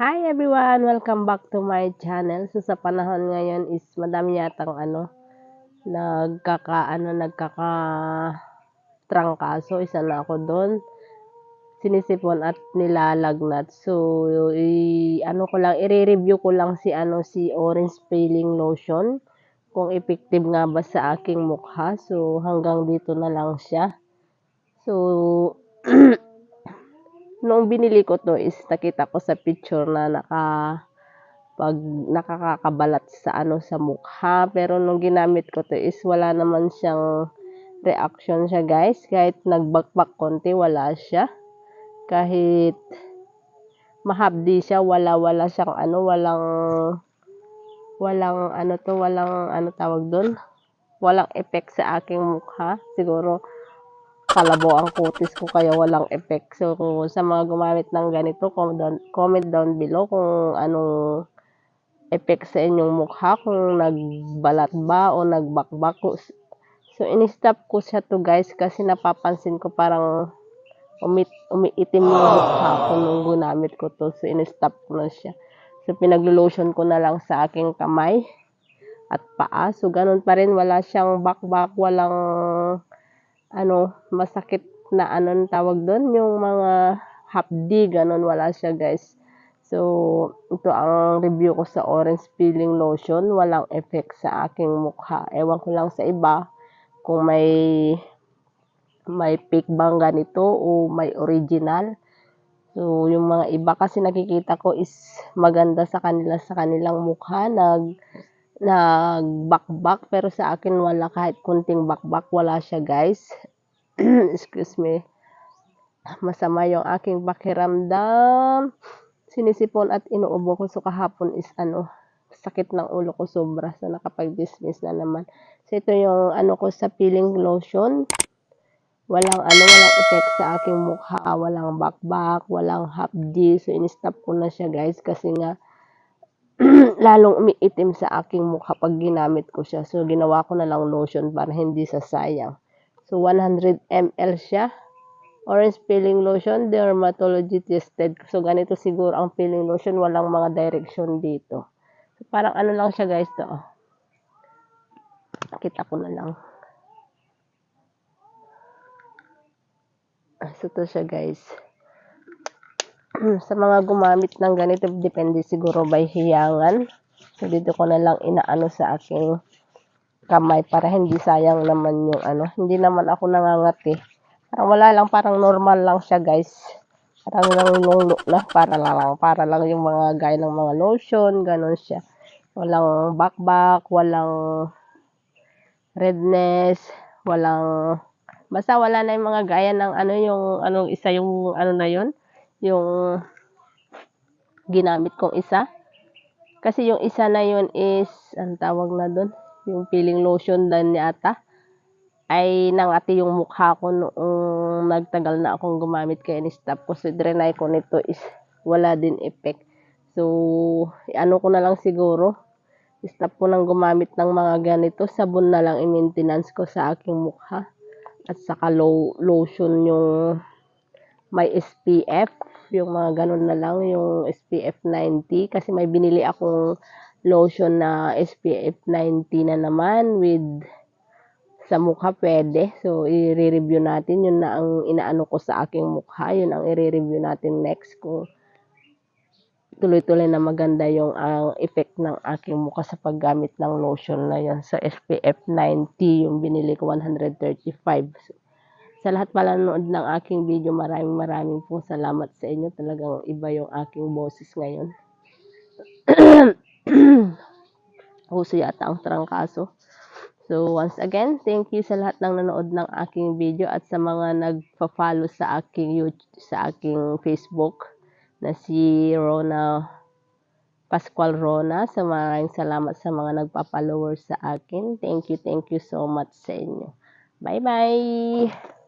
Hi everyone! Welcome back to my channel. So sa panahon ngayon is madami yatang ano, nagkaka, ano, nagkaka trangkaso. Isa na ako doon. Sinisipon at nilalagnat. So, i, ano ko lang, i-review ko lang si, ano, si Orange Peeling Lotion. Kung effective nga ba sa aking mukha. So, hanggang dito na lang siya. So, Noong binili ko 'to is nakita ko sa picture na naka pag nakakakabalat sa ano, sa mukha. Pero nung ginamit ko 'to is wala naman siyang reaction siya guys. Kahit nagbakbak konti wala siya. Kahit mahapdi siya wala wala siyang ano, walang walang ano 'to, walang ano tawag dun, walang effect sa aking mukha. Siguro kalabaw ang kutis ko kaya walang effect. So, sa mga gumamit ng ganito, comment down, comment down below kung anong effect sa inyong mukha, kung nagbalat ba o nagbakbak. So, in-stop ko siya to guys kasi napapansin ko parang umit, umiitim yung mukha ko nung ginamit ko to. So, in-stop ko na siya. So, pinaglo-lotion ko na lang sa aking kamay at paa. So, ganun pa rin. Wala siyang bakbak, walang ano, masakit na ano tawag doon, yung mga hapdi, ganun, wala siya guys. So, ito ang review ko sa orange peeling lotion. Walang effect sa aking mukha. Ewan ko lang sa iba kung may may fake bang ganito o may original. So, yung mga iba kasi nakikita ko is maganda sa kanila sa kanilang mukha. Nag, nagbakbak pero sa akin wala. Kahit kunting bakbak wala siya guys. Excuse me. Masama yung aking pakiramdam. Sinisipon at inuubo ko. So kahapon is ano sakit ng ulo ko sobra. So nakapag-dismiss na naman. So ito yung ano ko sa peeling lotion. Walang ano walang effect sa aking mukha. Walang bakbak walang hapdi so in-stop ko na siya guys. Kasi nga lalong umiitim sa aking mukha pag ginamit ko siya. So, ginawa ko na lang lotion para hindi sa sayang. So, 100 ml siya. Orange peeling lotion, dermatology tested. So, ganito siguro ang peeling lotion. Walang mga direction dito. So, parang ano lang siya guys to. Kita ko na lang. So, to siya guys. sa mga gumamit ng ganito, depende siguro by hiyangan. So, dito ko na lang inaano sa aking kamay para hindi sayang naman yung ano. Hindi naman ako nangangati. Parang wala lang, parang normal lang siya guys. Parang lang yung na, para lang, para lang yung mga gaya ng mga lotion, ganun siya. Walang bakbak, walang redness, walang basta wala na yung mga gaya ng ano yung anong isa yung ano na yon yung ginamit kong isa. Kasi yung isa na yun is, ang tawag na doon, yung peeling lotion dan yata, ay nangati yung mukha ko noong nagtagal na akong gumamit kaya ni-stop ko. So, drenay ko nito is wala din effect. So, ano ko na lang siguro, stop ko nang gumamit ng mga ganito. Sabon na lang i-maintenance ko sa aking mukha. At saka low, lotion yung may SPF yung mga ganun na lang, yung SPF 90. Kasi may binili akong lotion na SPF 90 na naman with sa mukha pwede. So, i-review natin. Yun na ang inaano ko sa aking mukha. Yun ang i-review natin next kung tuloy-tuloy na maganda yung ang effect ng aking mukha sa paggamit ng lotion na yun sa SPF 90 yung binili ko 135 so, sa lahat pala nanood ng aking video, maraming maraming pong salamat sa inyo. Talagang iba yung aking boses ngayon. Huso yata ang trangkaso. So, once again, thank you sa lahat ng nanood ng aking video at sa mga nagpa-follow sa aking YouTube, sa aking Facebook na si Rona Pascual Rona. So, maraming salamat sa mga nagpa-follower sa akin. Thank you, thank you so much sa inyo. Bye-bye!